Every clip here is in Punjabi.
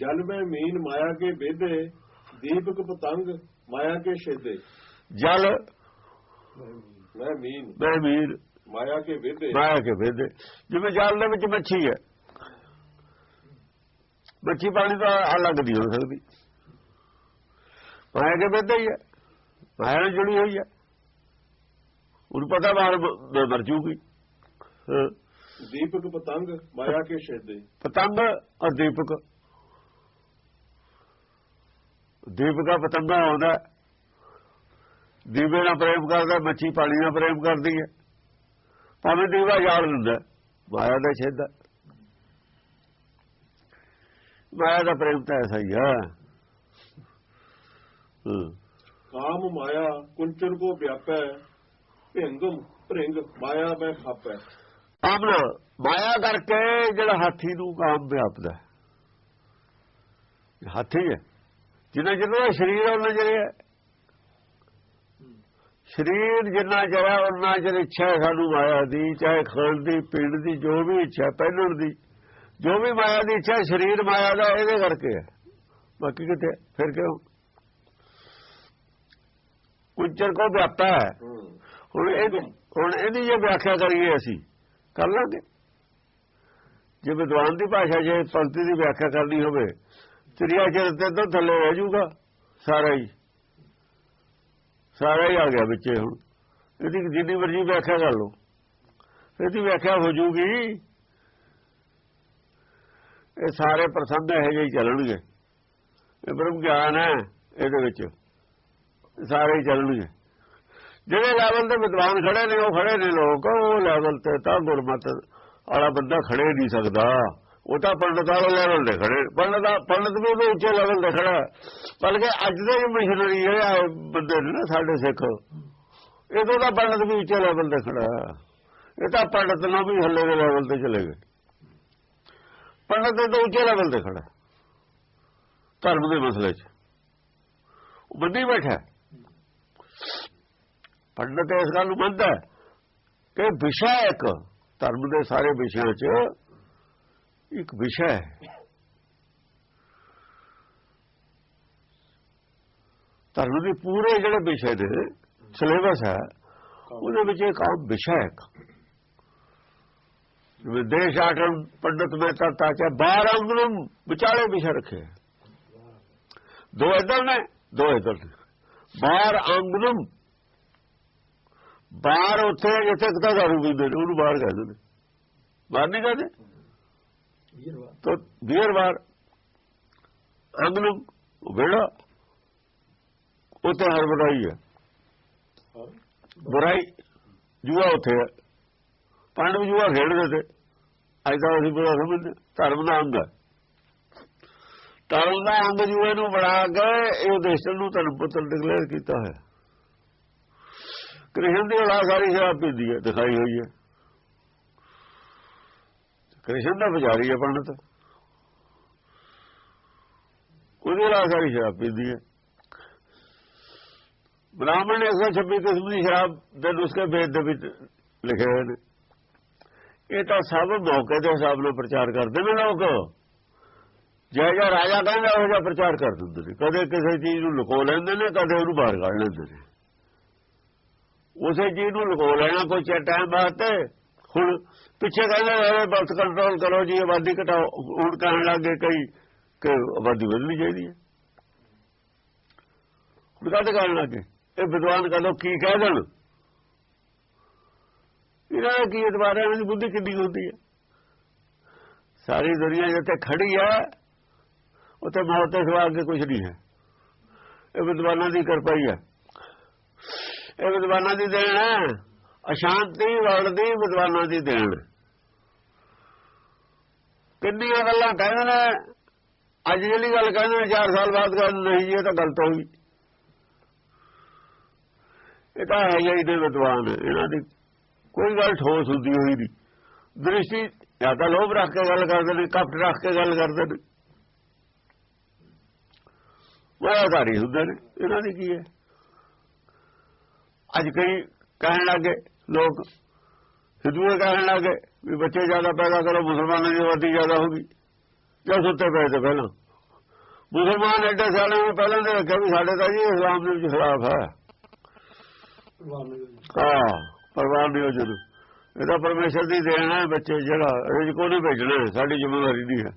ਜਲ ਮੈਂ ਮੀਨ ਮਾਇਆ ਕੇ ਬੇਦੇ ਦੀਪਕ ਪਤੰਗ ਮਾਇਆ ਕੇ ਛੇਦੇ। ਜਲ ਮੈਂ ਮੀਨ। ਮੈਂ ਵੀਰ ਮਾਇਆ ਕੇ ਬੇਦੇ ਮਾਇਆ ਕੇ ਵੇਦੇ ਜਿਵੇਂ ਜਲ ਦੇ ਵਿੱਚ ਮੱਛੀ ਹੈ। ਮੱਛੀ ਪਾਣੀ ਤੋਂ ਅਲੱਗ ਨਹੀਂ ਹੋ ਸਕਦੀ। ਮਾਇਆ ਕੇ ਵੇਦੇ ਹੀ ਹੈ। ਮਾਇਆ ਨਾਲ ਜੁੜੀ ਹੋਈ ਹੈ। ਉਹਨੂੰ ਪਤਾ ਬਾਹਰ ਮਰ ਜੂਗੀ। ਦੀਪਕ ਪਤੰਗ ਮਾਇਆ ਕੇ ਛੇਦੇ। ਪਤੰਗ ਔਰ ਦੀਪਕ। ਦੀਪਕਾ ਪਤੰਗਾ ਆਉਂਦਾ ਦੀਵੇ ਨਾਲ ਪ੍ਰੇਮ ਕਰਦਾ ਮੱਛੀ ਪਾਣੀ ਨਾਲ ਪ੍ਰੇਮ ਕਰਦੀ ਹੈ। ਭਾਵੇਂ ਦੀਵਾ ਜਾਲ ਦਿੰਦਾ ਮਾਇਆ ਦਾ ਛੇਦਾ ਮਾਇਆ ਦਾ ਪ੍ਰੇਮ ਤਾਂ ਐਸਾ ਹੀ ਹੈ। ਕਾਮ ਮਾਇਆ ਕੁੰਚਨ ਕੋ ਵਿਆਪੈ ਭਿੰਗਮ ਭ੍ਰਿੰਗ ਮਾਇਆ ਮੈਂ ਖਾਪੈ। ਆਪਣਾ ਮਾਇਆ ਕਰਕੇ ਜਿਹੜਾ ਹਾਥੀ ਨੂੰ ਕਾਮ ਵਿਆਪਦਾ। ਹਾਥੀ ਹੈ। ਜਿੰਨਾ ਜਿੰਨਾ ਸਰੀਰ ਹੈ ਉਹਨਾਂ ਜਿਹੜੇ ਹੈ ਸਰੀਰ ਜਿੰਨਾ ਜਿਹੜਾ ਉਹਨਾਂ ਚਿਰ ਇੱਛਾ ਹੈ ਸਾਨੂੰ ਮਾਇਆ ਦੀ ਚਾਹੇ ਖਾਣ ਦੀ ਪੀਣ ਦੀ ਜੋ ਵੀ ਇੱਛਾ ਹੈ, ਪਹਿਨਣ ਦੀ। ਜੋ ਵੀ ਮਾਇਆ ਦੀ ਇੱਛਾ ਸਰੀਰ ਮਾਇਆ ਦਾ ਇਹਦੇ ਕਰਕੇ ਹੈ ਬਾਕੀ ਕਿਤੇ ਫਿਰ ਕਿਉਂ? ਕੁੰਚਰ ਕੋ ਵਿਆਪਤਾ ਹੈ। ਹੁਣ ਇਹ ਹੁਣ ਇਹਦੀ ਜੇ ਵਿਆਖਿਆ ਕਰੀਏ ਅਸੀਂ ਕਰ ਲਾਂਗੇ। ਜੇ ਵਿਦਵਾਨ ਦੀ ਭਾਸ਼ਾ ਜੇ ਪੰਕਤੀ ਦੀ ਵਿਆਖਿਆ ਕਰਨੀ ਹੋਵੇ ਤ੍ਰਿਆ ਚਿਰ ਤੇ ਤਾਂ ਥੱਲੇ ਰਹਿ ਜਾਊਗਾ, ਸਾਰਾ ਹੀ। ਸਾਰਾ ਹੀ ਆ ਗਿਆ ਵਿੱਚੇ ਹੁਣ। ਇਹਦੀ ਜਿੰਨੀ ਮਰਜ਼ੀ ਵਿਆਖਿਆ ਕਰ ਲਓ। ਇਹਦੀ ਵਿਆਖਿਆ ਹੋ ਜੂਗੀ ਇਹ ਸਾਰੇ ਪ੍ਰਸੰਗ ਇਹੋ ਜਿਹੇ ਹੀ ਚੱਲਣਗੇ। ਇਹ ਬ੍ਰਹਮ ਗਿਆਨ ਹੈ ਇਹਦੇ ਵਿੱਚ। ਸਾਰੇ ਹੀ ਚੱਲਣਗੇ। ਜਿਹੜੇ ਲੈਵਲ ਤੇ ਵਿਦਵਾਨ ਖੜੇ ਨੇ, ਉਹ ਖੜੇ ਨੇ ਲੋਕ। ਉਹ ਲੈਵਲ ਤੇ ਤਾਂ ਗੁਰਮਤ ਵਾਲਾ ਬੰਦਾ ਖੜੇ ਨਹੀਂ ਸਕਦਾ। ਉਹ ਤਾਂ ਪੰਡਤ ਵਾਲੇ ਲੈਵਲ ਤੇ ਖੜੇ। ਪੰਡਤ ਦਾ ਪੰਡਤ ਵੀ ਉਹਦੇ ਉੱਚੇ ਲੈਵਲ ਤੇ ਖੜਾ। ਬਲਕਿ ਅੱਜ ਦੇ ਮਿਸ਼ਨਰੀ ਜਿਹੜੇ ਬੰਦੇ ਨੇ ਨਾ ਸਾਡੇ ਸਿੱਖ ਇਹਦੋਂ ਦਾ ਪੰਡਤ ਵੀ ਉੱਚੇ ਲੈਵਲ ਤੇ ਖੜਾ। ਇਹ ਤਾਂ ਪੰਡਤ ਨਾਲ ਵੀ ਹੱਲੇ ਦੇ ਲੈਵਲ ਤੇ ਚਲੇ ਗਏ। ਪੰਡਤ ਦੇ ਤਾਂ ਉੱਚੇ ਲੈਵਲ ਤੇ ਖੜਾ। ਧਰਮ ਦੇ ਮਸਲੇ 'ਚ। ਉਹ ਬੰਦੀ ਬੈਠਾ ਹੈ। ਪੰਡਤ ਇਸ ਗੱਲ ਨੂੰ ਮੰਨਦਾ ਕਿ ਵਿਸ਼ਾ ਇੱਕ। ਧਰਮ ਦੇ ਸਾਰੇ ਵਿਸ਼ਿਆਂ 'ਚ ਇੱਕ ਵਿਸ਼ਾ ਹੈ। ਧਰਮ ਦੇ ਪੂਰੇ ਜਿਹੜੇ ਵਿਸ਼ੇ ਦੇ ਸਿਲੇਬਸ ਹੈ, ਉਹਦੇ ਵਿੱਚ ਇੱਕ ਆਮ ਵਿਸ਼ਾ ਹੈ ਇੱਕ। ਦੇਸ਼ ਆਟਮ ਪੰਡਤ ਮਹਿਤਾ ਤਾਚਾ ਬਾਹਰ ਅੰਗਲਮ ਵਿਚਾਲੇ ਵਿਸ਼ਾ ਰੱਖੇ। ਦੋ ਇਧਰ ਨੇ, ਦੋ ਇਧਰ ਨੇ। ਬਾਹਰ ਅੰਗਲਮ ਬਾਹਰ ਉੱਥੇ ਜਿੱਥੇ ਕਿਤਾ ਦਾਰੂ ਪੀਂਦੇ ਨੇ, ਉਹਨੂੰ ਬਾਹਰ ਕਹਿੰਦੇ ਨੇ। ਬਾਹਰ ਨਹੀਂ ਕਹਿੰਦੇ? ਤਾਂ ਬੀਅਰ ਬਾਰ ਅੰਗਲਮ ਵੇੜਾ ਉੱਥੇ ਹਰ ਬੁਰਾਈ ਹੈ ਬੁਰਾਈ ਜੂਆ ਉੱਥੇ ਹੈ ਪਾਂਡਵ ਜੂਆ ਖੇਡਦੇ ਤੇ ਅੱਜ ਤਾਂ ਅਸੀਂ ਬੁਰਾ ਸਮਝਦੇ ਧਰਮ ਦਾ ਅੰਗ ਹੈ ਧਰਮ ਦਾ ਅੰਗ ਜੂਏ ਨੂੰ ਬਣਾ ਕੇ ਇਹ ਦੇਸ਼ ਨੂੰ ਧਰਮ ਪੁੱਤਰ ਡਿਕਲੇਅਰ ਕੀਤਾ ਹੈ ਕ੍ਰਿਸ਼ਨ ਦੀ ਔਲਾਦ ਸਾਰੀ ਸ਼ਰਾਬ ਪੀਂਦੀ ਹੈ ਦਿਖਾਈ ਹੋਈ ਹੈ ਕ੍ਰਿਸ਼ਨ ਦਾ ਪੁਜਾਰੀ ਹੈ ਪੰਡਤ। ਉਹਦੀ ਔਲਾਦ ਸਾਰੀ ਸ਼ਰਾਬ ਪੀਂਦੀ ਹੈ। ਬ੍ਰਾਹਮਣ ਨੇ 126 ਕਿਸਮ ਦੀ ਸ਼ਰਾਬ ਦੇ ਨੁਸਖੇ ਵੇਦ ਦੇ ਵਿੱਚ ਲਿਖੇ ਹੋਏ ਨੇ। ਇਹ ਤਾਂ ਸਭ ਮੌਕੇ ਦੇ ਹਿਸਾਬ ਨਾਲ ਪ੍ਰਚਾਰ ਕਰਦੇ ਨੇ ਲੋਕ। ਜੈ ਜੈ ਰਾਜਾ ਕਹਿੰਦਾ, ਉਹ ਜਿਹਾ ਪ੍ਰਚਾਰ ਕਰ ਦਿੰਦੇ ਨੇ। ਕਦੇ ਕਿਸੇ ਚੀਜ਼ ਨੂੰ ਲੁਕੋ ਲੈਂਦੇ ਨੇ, ਕਦੇ ਉਹਨੂੰ ਬਾਹਰ ਕੱਢ ਲੈਂਦੇ ਨੇ। ਉਸੇ ਚੀਜ਼ ਨੂੰ ਲੁਕੋ ਲੈਣਾ ਕੋਈ ਚਿਰ ਟਾਈਮ ਵਾਸਤੇ। ਹੁਣ ਪਿੱਛੇ ਕਹਿੰਦੇ ਰਹੇ ਬਲਤ ਕੰਟਰੋਲ ਕਰੋ ਜੀ, ਆਬਾਦੀ ਘਟਾਓ। ਹੁਣ ਕਹਿਣ ਲੱਗੇ ਕਈ ਕਿ ਆਬਾਦੀ ਵਧਣੀ ਚਾਹੀਦੀ ਹੈ। ਹੁਣ ਕਾਹਦੇ ਕਹਿਣ ਲੱਗੇ ਇਹ ਵਿਦਵਾਨ ਕਹੋ ਕੀ ਕਹਿ ਦੇਣ? ਇਹਨਾਂ ਦਾ ਕੀ ਇਤਬਾਰ ਇਹਨਾਂ ਦੀ ਬੁੱਧੀ ਕਿੰਨੀ ਹੁੰਦੀ ਹੈ? ਸਾਰੀ ਦੁਨੀਆ ਜਿੱਥੇ ਖੜੀ ਹੈ, ਉੱਥੇ ਮੌਤ ਦੇ ਸਿਵਾ ਅੱਗੇ ਕੁਝ ਨਹੀਂ ਹੈ। ਇਹ ਵਿਦਵਾਨਾਂ ਦੀ ਕਿਰਪਾ ਹੀ ਹੈ। ਇਹ ਵਿਦਵਾਨਾਂ ਦੀ ਦੇਣ ਹੈ। ਅਸ਼ਾਂਤੀ, ਵਰਦੀ, ਵਿਦਵਾਨਾਂ ਦੀ ਦੇਣ। ਕਿੰਨੀਆਂ ਗੱਲਾਂ ਕਹਿੰਦੇ ਨੇ। ਅੱਜ ਜਿਹੜੀ ਗੱਲ ਕਹਿੰਦੇ ਨੇ 4 ਸਾਲ ਬਾਅਦ ਕਹਿੰਦੇ ਨਹੀਂ ਇਹ ਤਾਂ ਗਲਤ ਹੋਈ ਇਹ ਤਾਂ ਹੈ ਹੀ ਦੇ ਵਿਦਵਾਨ। ਇਹਨਾਂ ਦੀ ਕੋਈ ਗੱਲ ਠੋਸ ਹੁੰਦੀ ਹੋਈ ਨਹੀਂ। ਦ੍ਰਿਸ਼ਟੀ, ਜਾਂ ਤਾਂ ਲੋਭ ਰੱਖ ਕੇ ਗੱਲ ਕਰਦੇ ਨੇ ਕਪਟ ਰੱਖ ਕੇ ਗੱਲ ਕਰਦੇ ਨੇ। ਮਾਇਆਕਾਰੀ ਹੁੰਦੇ ਨੇ। ਇਹਨਾਂ ਦੀ ਕੀ ਹੈ? ਅੱਜ ਕਈ ਕਹਿਣ ਲੱਗੇ ਲੋਕ। ਹਿੰਦੂਏ ਕਹਿਣ ਲੱਗੇ ਵੀ ਬੱਚੇ ਜ਼ਿਆਦਾ ਪੈਦਾ ਕਰੋ, ਮੁਸਲਮਾਨਾਂ ਦੀ ਆਬਾਦੀ ਜ਼ਿਆਦਾ ਹੋਗੀ ਜਾਂ ਸੁੱਤੇ ਪਏ ਤੇ ਪਹਿਲਾਂ। ਮੁਸਲਮਾਨ ਐਡੇ ਸਾਲਾਂ ਨੂੰ ਪਹਿਲਾਂ ਦੇ ਰੱਖਿਆ ਵੀ ਸਾਡੇ ਤਾਂ ਜੀ ਇਸਲਾਮ ਦੇ ਵਿੱਚ ਖਿਲਾਫ ਹੈ। ਹਾਂ, ਪਰਵਾਹ ਨਹੀਂ ਹੋ ਜਦੋਂ। ਇਹਦਾ ਪਰਮੇਸ਼ਰ ਦੀ ਦੇਣ ਹੈ ਬੱਚੇ, ਜਿਹੜਾ ਰਿਜਕ ਉਹਨੇ ਭੇਜਣਾ, ਸਾਡੀ ਜ਼ਿੰਮੇਵਾਰੀ ਨਹੀਂ ਹੈ।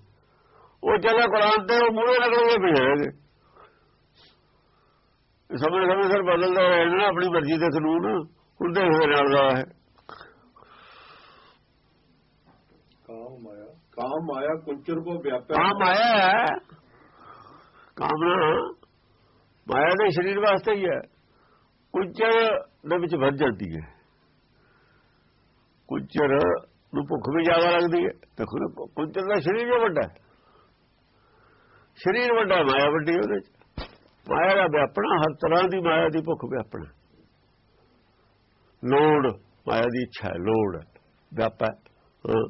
ਉਹ ਚੱਲਿਆ ਕੁਰਾਨ ਤੇ, ਉਹ ਮੂਹਰੇ ਲੱਗਣਗੇ ਭੇਜਣਗੇ ਸਮੇਂ ਸਮੇਂ ਸਿਰ ਬਦਲਦਾ ਰਹੇ ਨਾ, ਆਪਣੀ ਮਰਜ਼ੀ ਦੇ ਕਾਨੂੰਨ। ਹੁੰਦੇ ਹੋਏ ਨਾਲ ਦਾ ਹੈ। ਕਾਮ ਮਾਇਆ। ਕਾਮ ਮਾਇਆ ਕੁੰਚਰ ਕੋ ਵਿਆਪੈ ਕਾਮ ਆਇਆ ਹੈ। ਕਾਮਨਾ ਮਾਇਆ ਦੇ ਸਰੀਰ ਵਾਸਤੇ ਹੀ ਹੈ। ਕੁੰਚਰ ਦੇ ਵਿੱਚ ਵੱਜ ਜਾਂਦੀ ਹੈ। ਕੁੰਚਰ ਨੂੰ ਭੁੱਖ ਵੀ ਜ਼ਿਆਦਾ ਲੱਗਦੀ ਹੈ। ਨਾ, ਕੁੰਚਰ ਦਾ ਸਰੀਰ ਜੋ ਵੱਡਾ ਹੈ। ਸਰੀਰ ਵੱਡਾ ਮਾਇਆ ਵੱਡੀ ਉਹਦੇ ਚ ਮਾਇਆ ਦਾ ਵਿਆਪਣਾ ਹਰ ਤਰ੍ਹਾਂ ਦੀ ਮਾਇਆ ਦੀ ਭੁੱਖ ਵਿਆਪਣਾ ਲੋੜ ਮਾਇਆ ਦੀ ਇੱਛਾ ਲੋੜ ਵਿਆਪਾ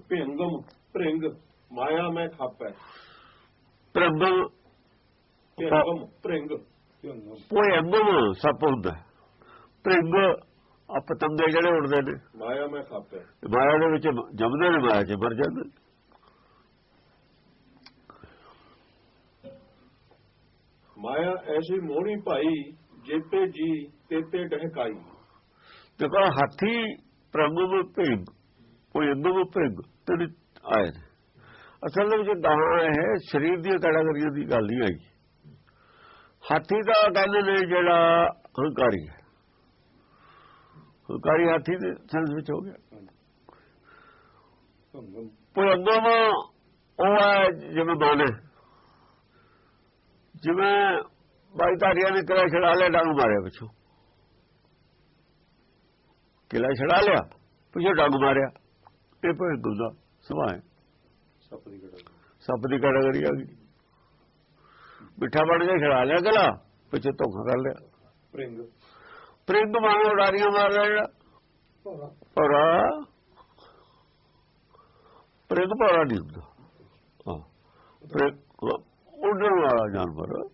ਭਿੰਗਮ ਭ੍ਰਿੰਗ ਮਾਇਆ ਮੈਂ ਖਾਪੈ ਪ੍ਰਬਲ ਭਿੰਗਮ ਭ੍ਰਿੰਗ ਅੰਗਮ ਸੱਪ ਹੁੰਦਾ। ਭ੍ਰਿੰਗ ਆ ਪਤੰਗੇ ਜਿਹੜੇ ਉੜਦੇ ਨੇ। ਮਾਇਆ ਮੈਂ ਖਾਪੈ ਮਾਇਆ ਦੇ ਵਿੱਚ ਜੰਮਦੇ ਨੇ ਮਾਇਆ 'ਚ ਮਰ ਜਾਂਦੇ। ਮਾਇਆ ਐਸੀ ਮੋਹਣੀ ਭਾਈ ਜੇਤੇ ਜੀ ਤੇਤੇ ਡਹਕਾਈ। ਦੇਖੋ ਹਾਥੀ ਪ੍ਰੰਗਮ ਭ੍ਰਿੰਗ ਕੋਈ ਅੰਗਮ ਭ੍ਰਿੰਗ ਤੇ ਆਏ ਨੇ ਅਸਲ ਦੇ ਵਿੱਚ ਗਾਹਾਂ ਇਹ ਸਰੀਰ ਦੀ ਕੈਟਾਗਰੀ ਦੀ ਗੱਲ ਨਹੀਂ ਆਈ ਹਾਥੀ ਦਾ ਗੱਲ ਨੇ ਜਿਹੜਾ ਹੰਕਾਰੀ ਹੈ ਹੰਕਾਰੀ ਹਾਥੀ ਦੇ ਸੈਂਸ ਵਿੱਚ ਹੋ ਗਿਆ ਕੋਈ ਉਹ ਹੈ ਜਿਵੇਂ ਬਾਣੇ ਜਿਵੇਂ ਬਾਈ ਧਾਰੀਆਂ ਨੇ ਕਿਲਾ ਛੜਾ ਲਿਆ ਡੰਗ ਮਾਰਿਆ ਪਿੱਛੋਂ ਕਿਲਾ ਛੜਾ ਲਿਆ ਪਿੱਛੋਂ ਡੰਗ ਮਾਰਿਆ। ਇਹ ਭਾਵੇਂ ਗੁੰਦਾ ਹੈ। ਸੱਪ ਦੀ ਗੜਾ ਸੱਪ ਦੀ ਆ ਗਈ। ਮਿੱਠਾ ਬਣ ਕੇ ਛੜਾ ਲਿਆ ਕਿਲਾ ਪਿੱਛੇ ਧੋਖਾ ਕਰ ਲਿਆ। ਭ੍ਰਿੰਗ। ਪ੍ਰਿੰਗ ਮਾਰੋ ਉਡਾਰੀਆਂ ਮਾਰ ਰਿਹਾ ਜਿਹੜਾ ਭੌਰਾ। ਪ੍ਰਿੰਗ ਭੌਰਾ ਨਹੀਂ ਹੁੰਦਾ। ਹਾਂ। ਪ੍ਰਿੰਗ ਉੱਡਣ ਵਾਲਾ ਜਾਨਵਰ।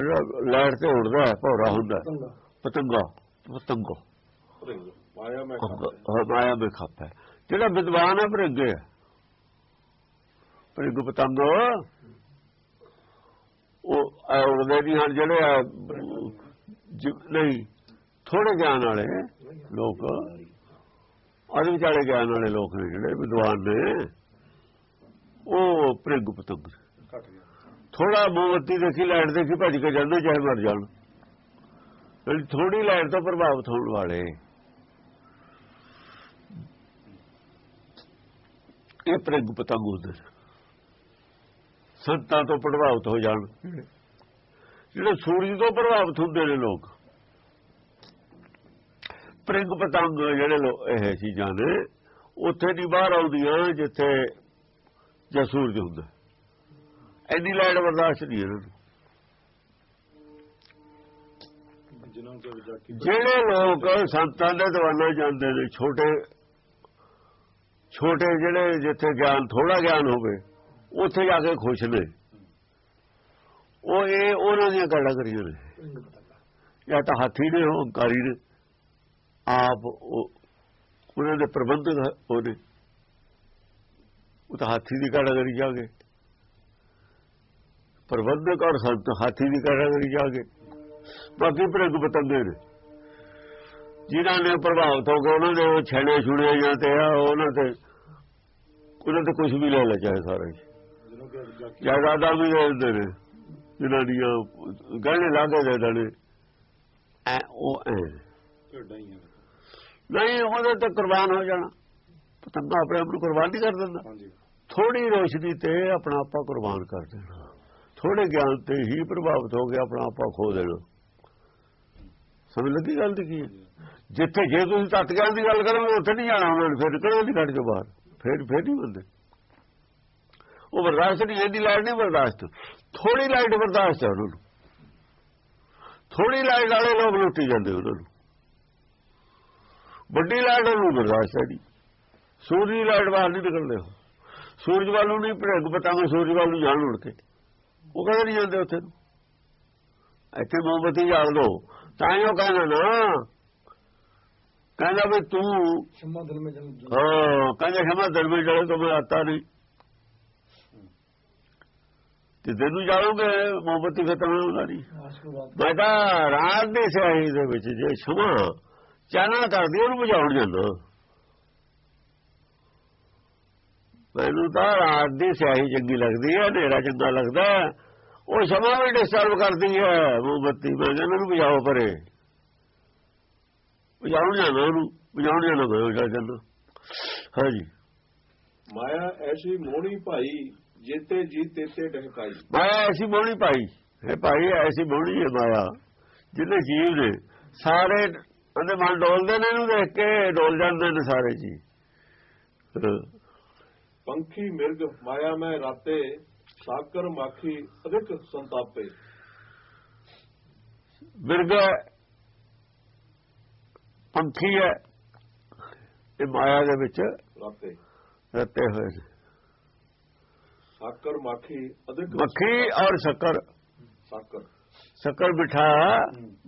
ਜਿਹੜਾ ਲੈਟ ਤੇ ਉੱਡਦਾ ਹੈ ਭੌਰਾ ਹੁੰਦਾ। ਪਤੰਗਾ। ਪਤੰਗੋ ਮਾਇਆ ਮੈਂ ਖਾਪੈ ਹਾਂ, ਜਿਹੜਾ ਵਿਦਵਾਨ ਹੈ ਭਰਿੰਗੇ ਹੈ ਭਰਿੰਗ ਪਤੰਗੋ ਉਹ ਉੜਦੇ ਨਹੀਂ ਹਨ ਜਿਹੜੇ ਨਹੀਂ ਥੋੜੇ ਗਿਆਨ ਵਾਲੇ ਲੋਕ। ਉਹਦੇ ਵਿਚਾਲੇ ਗਿਆਨ ਵਾਲੇ ਲੋਕ ਨੇ ਜਿਹੜੇ ਵਿਦਵਾਨ ਨੇ। ਉਹ ਭਰਿੰਗ ਪਤੰਗ ਘਟ ਗਿਆ। ਥੋੜਾ ਮੋਮਬੱਤੀ ਦੇਖੀ ਲਾਈਟ ਦੇਖੀ ਭੱਜ ਕੇ ਜਾਂਦੇ ਚਾਹੇ ਮਰ ਜਾਣ। ਥੋੜੀ ਲਾਈਟ ਤੋਂ ਪ੍ਰਭਾਵਿਤ ਹੋਣ ਵਾਲੇ। ਇਹ ਪ੍ਰੇਗ ਪਤੰਗ ਹੁੰਦੇ ਨੇ ਸੰਤਾਂ ਤੋਂ ਪ੍ਰਭਾਵਿਤ ਹੋ ਜਾਣ। ਜਿਹੜੇ ਸੂਰਜ ਤੋਂ ਪ੍ਰਭਾਵਿਤ ਹੁੰਦੇ ਨੇ ਲੋਕ। ਪ੍ਰੇਗ ਪਤੰਗ ਜਿਹੜੇ ਲੋ- ਇਹ ਚੀਜ਼ਾਂ ਨੇ ਉੱਥੇ ਦੀ ਬਾਹਰ ਆਉਂਦੀਆਂ ਜਿੱਥੇ ਜਾਂ ਸੂਰਜ ਹੁੰਦਾ। ਐਨੀ ਲਾਈਟ ਬਰਦਾਸ਼ਤ ਨਹੀਂ ਇਹਨਾਂ ਨੂੰ ਜਿਹੜੇ ਲੋਕ ਸੰਤਾਂ ਦੇ ਦਵਾਨਾ ਜਾਂਦੇ ਨੇ ਛੋਟੇ ਛੋਟੇ ਜਿਹੜੇ ਜਿੱਥੇ ਗਿਆਨ ਥੋੜਾ ਗਿਆਨ ਹੋਵੇ, ਉੱਥੇ ਜਾ ਕੇ ਖੁਸ਼ ਨੇ। ਉਹ ਇਹ ਉਹਨਾਂ ਦੀਆਂ ਗੱਲਾਂ ਕਰੀਆਂ ਨੇ। ਜਾਂ ਤਾਂ ਹਾਥੀ ਨੇ ਹੰਕਾਰੀ ਨੇ। ਆਪ ਉਹਨਾਂ ਦੇ ਪ੍ਰਬੰਧਕ ਉਹਨੇ ਉਹ ਤਾਂ ਹਾਥੀ ਦੀ ਕੈਟਾਗਰੀ ਜਾ ਕੇ ਪ੍ਰਬੰਧਕ ਔਰ ਸੰਤ ਹਾਥੀ ਦੀ ਕੈਟਾਗਰੀ ਜਾ ਕੇ ਬਾਕੀ ਪ੍ਰੇਗ ਪਤੰਗੇ ਨੇ। ਜਿਨ੍ਹਾਂ ਨੇ ਪ੍ਰਭਾਵਿਤ ਹੋ ਕੇ ਉਹਨਾਂ ਦੇ ਉਹ ਛੇੜੇ ਛੁੜੇ ਜਾਂ ਤੇ ਉਹਨਾਂ ਤੇ ਉਹਨਾਂ ਤੇ ਕੁਝ ਵੀ ਲੈ ਲੈ ਚਾਹੇ ਸਾਰਾ ਹੀ। ਜਾ ਜਾਇਦਾਦਾਂ ਵੀ ਦੇ ਦਿੰਦੇ ਨੇ ਜਿਨ੍ਹਾਂ ਦੀਆਂ ਗਹਿਣੇ ਲਾਗੇ ਦੇ ਦੇਣੇ ਐ ਉਹ ਐ। ਨਹੀਂ ਉਹਦੇ ਤੇ ਕੁਰਬਾਨ ਹੋ ਜਾਣਾ। ਪਤੰਗਾ ਆਪਣੇ ਆਪ ਨੂੰ ਕੁਰਬਾਨ ਨਹੀਂ ਕਰ ਦਿੰਦਾ। ਥੋੜੀ ਰੋਸ਼ਨੀ ਤੇ ਆਪਣਾ ਆਪਾ ਕੁਰਬਾਨ ਕਰ ਦੇਣਾ। ਥੋੜੇ ਗਿਆਨ ਤੇ ਹੀ ਪ੍ਰਭਾਵਿਤ ਹੋ ਕੇ ਆਪਣਾ ਆਪਾ ਖੋ ਦੇਣਾ। ਸਮਝ ਲੱਗੀ ਗੱਲ ਦੀ ਕੀ ਜਿੱਥੇ ਜੇ ਤੁਸੀਂ ਤੱਤ ਗਿਆਨ ਦੀ ਗੱਲ ਕਰੋਗੇ ਉੱਥੇ ਨਹੀਂ ਜਾਣਾ ਉਹਨਾਂ ਨੇ ਫਿਰ ਨਿਕਲਣਾ ਨਹੀਂ ਕੱਢ ਚੋਂ ਬਾਹਰ। ਫਿਰ ਫਿਰ ਨਹੀਂ ਬੰਦੇ ਉਹ ਬਰਦਾਸ਼ਤ ਨਹੀਂ ਇਹਦੀ ਲਾਈਟ ਨਹੀਂ ਬਰਦਾਸ਼ਤ। ਥੋੜੀ ਲਾਈਟ ਬਰਦਾਸ਼ਤ ਹੈ ਉਹਨਾਂ ਨੂੰ। ਥੋੜੀ ਲਾਈਟ ਵਾਲੇ ਲੋਕ ਲੁੱਟੀ ਜਾਂਦੇ ਉਹਨਾਂ ਨੂੰ। ਵੱਡੀ ਲਾਈਟ ਨੂੰ ਬਰਦਾਸ਼ਤ ਹੈ ਨਹੀਂ। ਸੂਰਜ ਦੀ ਲਾਈਟ ਬਾਹਰ ਨਹੀਂ ਨਿਕਲਦੇ ਉਹ। ਸੂਰਜ ਵੱਲ ਨੂੰ ਨਹੀਂ ਭੜਕ ਪਤਾਂਗੇ ਸੂਰਜ ਵੱਲ ਨੂੰ ਜਾਣ ਉੜ ਕੇ। ਉਹ ਕਹਿੰਦੇ ਨਹੀਂ ਜਾਂਦੇ ਉੱਥੇ। ਨੂੰ ਇੱਥੇ ਮੋਮਬਤੀ ਜਾਲ ਦੋ। ਤਾਂ ਹੀ ਉਹ ਕਹਿੰਦਾ ਨਾ ਕਹਿੰਦਾ ਵੀ ਤੂੰ ਸ਼ਮਾ ਦਿਲ ਮੇ ਹਾਂ ਕਹਿੰਦਾ ਸ਼ਮਾ ਦਿਲ ਮੇ ਜਲ ਤੋਂ ਆਤਾ ਨਹੀਂ। ਤੇ ਤੈਨੂੰ ਜਾਓਗੇ ਮੁਹੱਬਤੀ ਖਤਮ ਹੋਣਾ ਨਹੀਂ। ਮੈਂ ਤਾਂ ਰਾਤ ਦੇ ਸਿਆਹੀ ਦੇ ਵਿੱਚ ਜੇ ਸ਼ਮਾ ਚਾਹਨਾ ਕਰਦੀ ਉਹਨੂੰ ਬੁਝਾਉਣ ਜਾਂਦਾ। ਮੈਨੂੰ ਤਾਂ ਰਾਤ ਦੀ ਸਿਆਹੀ ਚੰਗੀ ਲੱਗਦੀ ਹੈ ਹਨੇਰਾ ਚੰਗਾ ਲੱਗਦਾ ਉਹ ਸ਼ਮਾ ਵੀ ਡਿਸਟਰਬ ਕਰਦੀ ਹੈ ਮੁਹੱਬਤੀ ਮੈਂ ਕਹਿੰਦਾ ਉਹਨੂੰ ਬੁਝਾਓ ਪਰੇ। ਬੁਝਾਉਣ ਜਾਂਦਾ ਉਹਨੂੰ ਬੁਝਾਉਣ ਜਾਂਦਾ ਮੈਂ ਉਹ ਜਾਂਦਾ ਹਾਂਜੀ। ਮਾਇਆ ਐਸੀ ਮੋਹਣੀ ਭਾਈ ਜੇਤੇ ਜੀ ਤੇਤੇ ਡਹਕਾਈ। ਮਾਇਆ ਐਸੀ ਬੋਣੀ ਪਾਈ ਇਹ ਭਾਈ ਐਸੀ ਬੋਣੀ ਹੈ ਮਾਇਆ ਜਿਹਨੇ ਜੀਵ ਨੇ ਸਾਰੇ ਉਹਦੇ ਮਨ ਡੋਲਦੇ ਨੇ ਇਹਨੂੰ ਦੇਖ ਕੇ ਡੋਲ ਜਾਂਦੇ ਨੇ ਸਾਰੇ ਜੀ ਹਾਂ। ਪੰਖੀ ਮਿਰਗ ਮਾਇਆ ਮੈਂ ਰਾਤੇ ਸਾਕਰ ਮਾਖੀ ਅਧਿਕ ਸੰਤਾਪੇ। ਬਿਰਗ ਪੰਖੀ ਹੈ। ਇਹ ਮਾਇਆ ਦੇ ਵਿੱਚ ਰਾਤੇ। ਰੱਤੇ ਹੋਏ ਨੇ। ਸਾਕਰ ਮਾਖੀ ਅਧਿਕ ਮੱਖੀ ਔਰ ਸ਼ੱਕਰ। ਸਾਕਰ। ਸ਼ੱਕਰ ਮਿੱਠਾ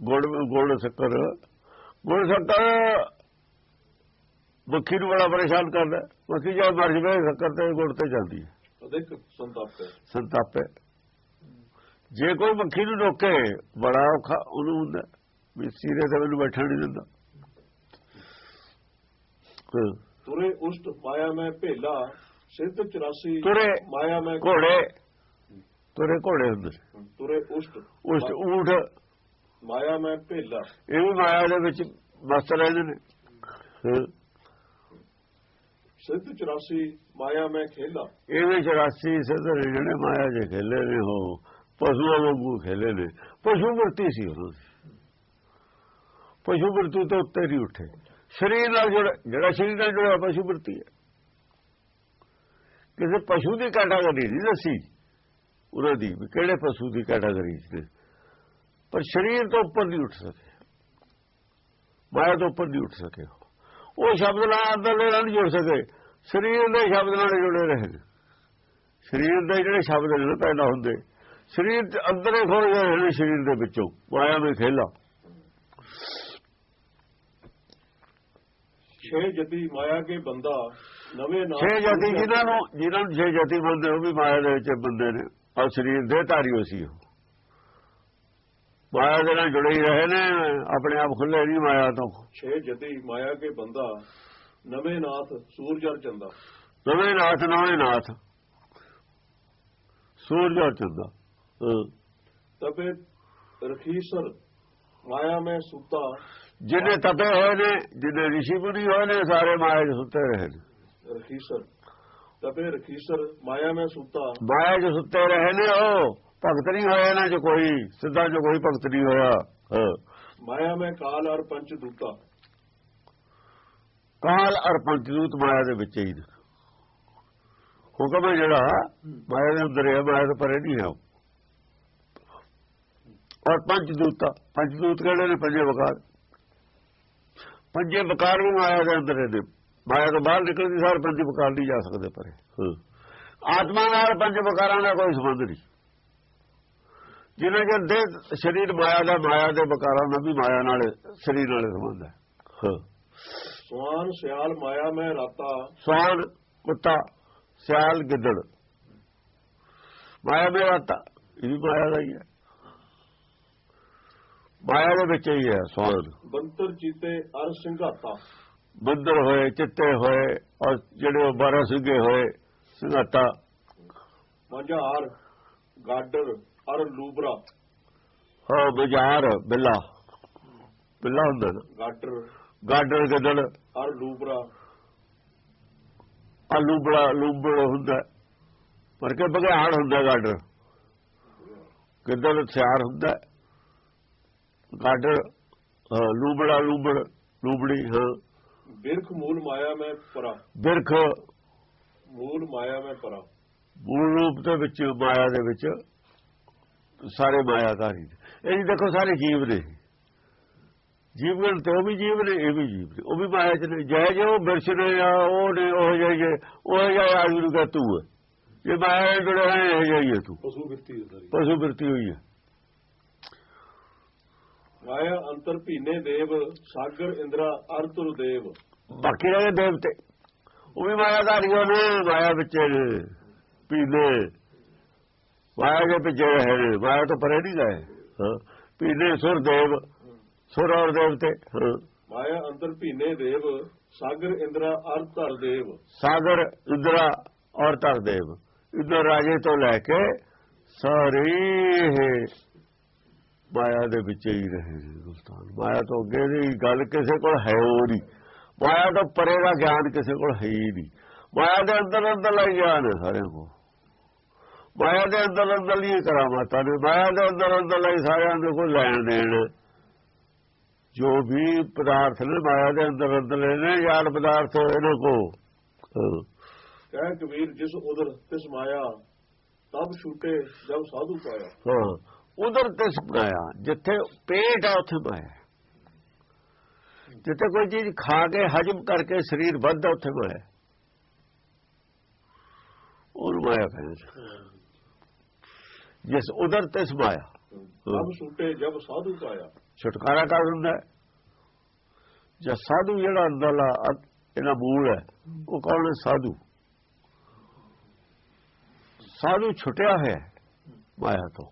ਗੁੜ ਗੁੜ ਸ਼ੱਕਰ। ਗੁੜ ਸ਼ੱਕਰ ਮੱਖੀ ਨੂੰ ਬੜਾ ਪਰੇਸ਼ਾਨ ਕਰਦਾ। ਹੈ। ਮੱਖੀ ਜਦ ਮਰ ਜਵੇ ਸ਼ੱਕਰ ਤੇ ਗੁੜ ਤੇ ਜਾਂਦੀ ਹੈ। ਅਧਿਕ ਸੰਤਾਪੇ ਸੰਤਾਪੇ ਜੇ ਕੋਈ ਮੱਖੀ ਨੂੰ ਰੋਕੇ ਬੜਾ ਔਖਾ ਉਹਨੂੰ ਹੁੰਦਾ। ਵੀ ਸੀਰੇ ਤੇ ਮੈਨੂੰ ਬੈਠਣ ਨਹੀਂ ਦਿੰਦਾ। ਹਾਂ। ਤੁਰੇ ਉਸ਼ਟ ਮਾਇਆ ਮੈਂ ਭੇਲਾ ਸਿੱਧ 84 ਤੁਰੇ ਮਾਇਆ ਮੈਂ ਘੋੜੇ। ਤੁਰੇ ਘੋੜੇ ਹੁੰਦੇ। ਤੁਰੇ ਉਸ਼ਟ ਉਸ ਊਠ। ਮਾਇਆ ਮੈਂ ਭੇਲਾ। ਇਹ ਵੀ ਮਾਇਆ ਦੇ ਵਿੱਚ ਮਸਤ ਰਹਿੰਦੇ ਨੇ। ਹਾਂ। ਸਿੱਧ 84 ਮਾਇਆ ਮੈਂ ਖੇਲਾ। ਇਹ ਵੀ 84 ਸਿੱਧਰ ਜਿਹੜੇ ਮਾਇਆ ਜੇ ਖੇਲੇ ਨੇ ਹੋ ਪਸ਼ੂਆਂ ਵਾਂਗੂ ਖੇਲੇ ਨੇ। ਪਸ਼ੂ ਵਰਤੀ ਸੀ ਉਹਨਾਂ। ਦੀ ਪਸ਼ੂ ਵਰਤੀ ਤੋਂ ਉੱਤੇ ਨਹੀਂ ਉੱਠੇ। ਸਰੀਰ ਨਾਲ ਜਿਹੜਾ ਜਿਹੜਾ ਸਰੀਰ ਨਾਲ ਜੁੜਿਆ ਪਸ਼ੂ ਵਰਤੀ ਹੈ। ਕਿਸੇ ਪਸ਼ੂ ਦੀ ਕੈਟਾਗਰੀ ਨਹੀਂ ਦੱਸੀ। ਉਹਨਾਂ ਦੀ ਵੀ ਕਿਹੜੇ ਪਸ਼ੂ ਦੀ ਕੈਟਾਗਰੀ ਚ ਪਰ ਸਰੀਰ ਤੋਂ ਉੱਪਰ ਨਹੀਂ ਉੱਠ ਸਕੇ ਮਾਇਆ ਤੋਂ ਉੱਪਰ ਨਹੀਂ ਉੱਠ ਸਕੇ ਉਹ ਸ਼ਬਦ ਨਾਲ ਅੰਦਰਲੇ ਨਾਲ ਨਹੀਂ ਜੁੜ ਸਕੇ। ਸਰੀਰ ਦੇ ਸ਼ਬਦ ਨਾਲ ਜੁੜੇ ਰਹੇ ਸਰੀਰ ਦੇ ਜਿਹੜੇ ਸ਼ਬਦ ਨੇ ਪੈਦਾ ਹੁੰਦੇ, ਸਰੀਰ ਦੇ ਅੰਦਰੇ ਖੋਲ ਗਏ ਨੇ ਸਰੀਰ ਦੇ ਵਿੱਚੋਂ। ਮਾਇਆ ਵਿੱਚ ਖੇਲਾ। ਛੇ ਜਤੀ ਮਾਇਆ ਕੇ ਬੰਦਾ ਨਵੇਂ ਨਾਮ ਛੇ ਜਾਤੀ ਜਿਨ੍ਹਾਂ ਨੂੰ ਜਿਨ੍ਹਾਂ ਨੂੰ ਛੇ ਜਾਤੀ ਬੰਦੇ ਉਹ ਵੀ ਮਾਇਆ ਦੇ ਵਿੱਚ ਬੰਦੇ ਨੇ। ਔਰ ਸਰੀਰ ਦੇ ਧਾਰੀ ਸੀ ਉਹ। ਮਾਇਆ ਦੇ ਨਾਲ ਜੁੜੇ ਹੀ ਰਹੇ ਨੇ ਆਪਣੇ ਆਪ ਖੁੱਲੇ ਨਹੀਂ ਮਾਇਆ ਤੋਂ। ਛੇ ਜਤੀ ਮਾਇਆ ਕੇ ਬੰਦਾ ਨਵੇਂ ਨਾਥ ਸੂਰਜਰ ਚੰਦਾ। ਨਵੇਂ ਨਾਥ ਨਵੇਂ ਨਾਥ। ਸੂਰਜ ਔਰ ਚੰਦਾ। ਤਬੇ ਰਖੀਸਰ ਮਾਇਆ ਮੈਂ ਸੁੱਤਾ। ਜਿਹਨੇ ਤਪੇ ਹੋਏ ਨੇ ਜਿਹਨੇ ਰਿਸ਼ੀ ਮੁਨੀ ਹੋਏ ਨੇ ਸਾਰੇ ਮਾਇਆ 'ਚ ਸੁੱਤੇ ਰਹੇ ਨੇ। ਰਖੀਸਰ ਤਬੇ ਰਖੀਸਰ ਮਾਇਆ ਮੈਂ ਸੁੱਤਾ। ਮਾਇਆ 'ਚ ਸੁੱਤੇ ਰਹੇ ਨੇ ਉਹ ਭਗਤ ਨਹੀਂ ਹੋਇਆ ਇਹਨਾਂ 'ਚ ਕੋਈ ਸਿੱਧਾ 'ਚ ਕੋਈ ਭਗਤ ਨਹੀਂ ਹੋਇਆ। ਮਾਇਆ ਮੈਂ ਕਾਲ ਔਰ ਪੰਚ ਦੂਤਾ। ਕਾਲ ਅਰ ਪੰਚਦੂਤ ਮਾਇਆ ਦੇ ਵਿੱਚ ਹੀ ਨੇ। ਹੁਕਮ ਹੈ ਜਿਹੜਾ ਮਾਇਆ ਦੇ ਅੰਦਰ ਹੈ ਮਾਇਆ ਦੇ ਪਰੇ ਨਹੀਂ ਹੈ। ਔਰ ਪੰਚਦੂਤਾ ਪੰਚਦੂਤ ਕਿਹੜੇ ਨੇ? ਪੰਜੇ ਵਕਾਰ। ਪੰਜੇ ਵਕਾਰ ਵੀ ਮਾਇਆ ਦੇ ਅੰਦਰ ਨੇ। ਮਾਇਆ ਤੋਂ ਬਾਹਰ ਨਿਕਲਦੀ ਸਾਰ ਪੰਜ ਵਕਾਰ ਨਹੀਂ ਜਾ ਸਕਦੇ ਪਰੇ। ਆਤਮਾ ਨਾਲ ਪੰਜ ਵਕਾਰਾਂ ਦਾ ਕੋਈ ਸੰਬੰਧ ਨਹੀਂ। ਜਿਵੇਂ ਕਿ ਦੇਹ ਸਰੀਰ ਮਾਇਆ ਦਾ ਮਾਇਆ ਦੇ ਵਕਾਰਾਂ ਦਾ ਵੀ ਮਾਇਆ ਨਾਲ ਸਰੀਰ ਨਾਲ ਸੰਬੰਧ ਹੈ। ਹਾਂ। ਸਵਾਨ ਸਿਆਲ ਮਾਇਆ ਮੈਂ ਰਾਤਾ। ਸਵਾਨ ਕੁੱਤਾ ਸਿਆਲ ਗਿੱਦੜ। ਮਾਇਆ ਮੇਰਾ ਤਾਂ ਇਹ ਵੀ ਮਾਇਆ ਦਾ ਹੀ ਹੈ। ਮਾਇਆ ਦੇ ਵਿੱਚ ਹੀ ਹੈ ਸਵਾਨ ਬੰਤਰ ਚੀਤੇ ਅਰ ਸਿੰਘਾਤਾ। ਬੰਦਰ ਹੋਏ ਚਿੱਤੇ ਹੋਏ ਔਰ ਜਿਹੜੇ ਉਹ ਬਾਰਾਂ ਸਿੰਘੇ ਹੋਏ ਸਿੰਘਾਤਾ। ਮਝਾਰ ਗਾਡਰ ਅਰ ਲੂਬਰਾ। ਹਾਂ ਬਾਜ਼ਾਰ ਬਿੱਲਾ। ਬਿੱਲਾ ਹੁੰਦਾ ਗਾਡਰ। ਗਾਡਰ ਗਿੱਦੜ। ਅਰ ਲੂਬਰਾ। ਆ ਲੂਬੜਾ ਲੂਬੜ ਹੁੰਦਾ। ਪਰ ਕੇ ਬਗਿਆੜ ਹੁੰਦਾ ਗਾਡਰ? ਗਿੱਦੜ ਸਿਆਰ ਹੁੰਦਾ? ਗਾਡਰ ਹਾਂ, ਲੂਬੜਾ ਲੂਬੜ ਲੂਬੜੀ ਹਾਂ। ਬਿਰਖ ਮੂਲ ਮਾਇਆ ਮੈਂ ਪਰਾ। ਬਿਰਖ। ਮੂਲ ਮਾਇਆ ਮੈਂ ਪਰਾ। ਮੂਲ ਰੂਪ ਦੇ ਵਿੱਚ ਮਾਇਆ ਦੇ ਵਿੱਚ ਸਾਰੇ ਮਾਇਆਧਾਰੀ ਨੇ। ਇਹ ਜੀ ਦੇਖੋ ਸਾਰੇ ਜੀਵ ਨੇ। ਜੀਵਨ ਤੇ ਉਹ ਵੀ ਜੀਵ ਨੇ ਇਹ ਵੀ ਜੀਵ ਨੇ। ਉਹ ਵੀ ਮਾਇਆ ਚ ਨੇ। ਜੈ ਜੋ ਬਿਰਛ ਨੇ ਆ ਉਹ ਨੇ ਉਹ ਜਿਹੇ ਉਹ ਆਦਮੀ ਨੂੰ ਕਹ ਤੂੰ ਹੈ। ਜੇ ਮਾਇਆ ਜੁੜੇ ਹੋਏ ਇਹ ਹੈ ਤੂੰ। ਪਸ਼ੂ ਹੈ। ਪਸ਼ੂ ਬਿਰਤੀ ਹੋਈ ਹੈ। ਮਾਇਆ ਅੰਤਰ ਭੀਨੇ ਦੇਵ ਸਾਗਰ ਇੰਦਰਾ ਅਰ ਤੁਰ ਦੇਵ। ਬਾਕੀ ਰਹੇ ਦੇਵਤੇ ਉਹ ਵੀ ਮਾਇਆਧਾਰੀਆਂ ਨੇ ਮਾਇਆ ਵਿੱਚ ਨੇ ਪੀਲੇ ਮਾਇਆ ਦੇ ਪਿੱਛੇ ਰਹੇ ਮਾਇਆ ਤੋਂ ਪਰੇ ਨਹੀਂ ਗਏ ਹਾਂ ਪੀਨੇ ਸੁਰ ਦੇਵ ਸੁਰ ਔਰ ਦੇਵਤੇ ਮਾਇਆ ਅੰਦਰ ਭੀਨੇ ਦੇਵ ਸਾਗਰ ਇੰਦਰਾ ਅਰ ਧਰ ਦੇਵ। ਸਾਗਰ ਇੰਦਰਾ ਔਰ ਧਰ ਦੇਵ। ਇਧਰ ਰਾਜੇ ਤੋਂ ਲੈ ਕੇ ਸਾਰੇ ਮਾਇਆ ਦੇ ਵਿੱਚ ਹੀ ਰਹੇ ਨੇ ਗੁਲਤਾਨ ਮਾਇਆ ਤੋਂ ਅੱਗੇ ਦੀ ਗੱਲ ਕਿਸੇ ਕੋਲ ਹੈ ਉਹ ਨਹੀਂ। ਮਾਇਆ ਤੋਂ ਪਰੇ ਦਾ ਗਿਆਨ ਕਿਸੇ ਕੋਲ ਹੈ ਹੀ ਨਹੀਂ। ਮਾਇਆ ਦੇ ਅੰਦਰ ਅੰਦਰ ਲਈ ਗਿਆਨ ਹੈ ਸਾਰਿਆਂ ਕੋਲ। ਮਾਇਆ ਦੇ ਅੰਦਰ ਅੰਦਰ ਲਈ ਕਰਾਮਾਤਾਂ ਨੇ। ਮਾਇਆ ਦੇ ਅੰਦਰ ਅੰਦਰ ਲਈ ਸਾਰਿਆਂ ਦੇ ਕੋਲ ਲੈਣ ਦੇਣ। ਜੋ ਵੀ ਪਦਾਰਥ ਨੇ ਮਾਇਆ ਦੇ ਅੰਦਰ ਅੰਦਰ ਨੇ ਯਾਰ ਪਦਾਰਥ ਇਹਨਾਂ ਕੋ। ਕਹਿ ਕਬੀਰ ਜਿਸ ਉਦਰ ਤਿਸ ਮਾਇਆ ਤਬ ਛੂਟੇ ਜਬ ਸਾਧੂ ਪਾਇਆ। ਹਾਂ। ਉਧਰ ਤੇ ਸੁਪਨਾਇਆ ਜਿੱਥੇ ਪੇਟ ਹੈ ਉੱਥੇ ਹੈ। ਜਿੱਥੇ ਕੋਈ ਚੀਜ਼ ਖਾ ਕੇ ਹਜਮ ਕਰਕੇ ਸਰੀਰ ਵੱਧਦਾ ਉੱਥੇ ਮਾਇਆ ਹੈ। ਉਹ ਮਾਇਆ ਕਹਿੰਦੇ ਜਿਸ ਉਧਰ ਤੇ ਸਮਾਇਆ ਤਬ ਛੂਟੇ ਜਬ ਸਾਧੂ ਪਾਇਆ ਛੁਟਕਾਰਾ ਕਰ ਦਿੰਦਾ ਹੈ। ਜਾਂ ਸਾਧੂ ਜਿਹੜਾ ਅੰਦਰਲਾ ਇਹਦਾ ਮੂਲ ਹੈ ਉਹ ਕੌਣ ਹੈ ਸਾਧੂ ਸਾਧੂ ਛੁੱਟਿਆ ਹੈ ਮਾਇਆ ਤੋਂ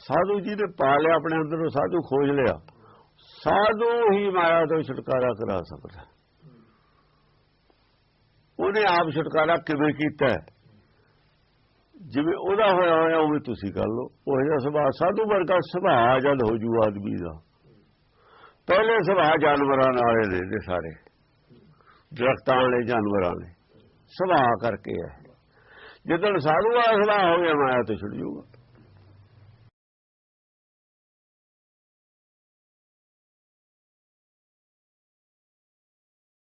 ਸਾਧੂ ਜੀ ਨੇ ਪਾ ਲਿਆ ਆਪਣੇ ਅੰਦਰੋਂ, ਸਾਧੂ ਖੋਜ ਲਿਆ। ਸਾਧੂ ਹੀ ਮਾਇਆ ਤੋਂ ਛੁਟਕਾਰਾ ਕਰਾ ਸਕਦਾ। ਉਹਨੇ ਆਪ ਛੁਟਕਾਰਾ ਕਿਵੇਂ ਕੀਤਾ? ਜਿਵੇਂ ਉਹਦਾ ਹੋਇਆ ਹੋਇਆ ਉਵੇਂ ਤੁਸੀਂ ਕਰ ਲਓ। ਉਹ ਜਿਹਾ ਸੁਭਾਅ, ਸਾਧੂ ਵਰਗਾ ਸੁਭਾਅ ਜਦ ਹੋ ਜੂ ਆਦਮੀ ਦਾ। ਪਹਿਲੇ ਸੁਭਾਅ ਜਾਨਵਰਾਂ ਵਾਲੇ ਨੇ ਨੇ ਸਾਰੇ। ਦਰਖਤਾਂ ਵਾਲੇ ਜਾਨਵਰਾਂ ਵਾਲੇ ਸੁਭਾਅ ਕਰਕੇ ਹੈ। ਜਦੋਂ ਸਾਧੂ ਵਾਲਾ ਸੁਭਾਅ ਹੋ ਗਿਆ, ਮਾਇਆ ਤੋਂ ਛੁੱਟ ਜੂਗਾ।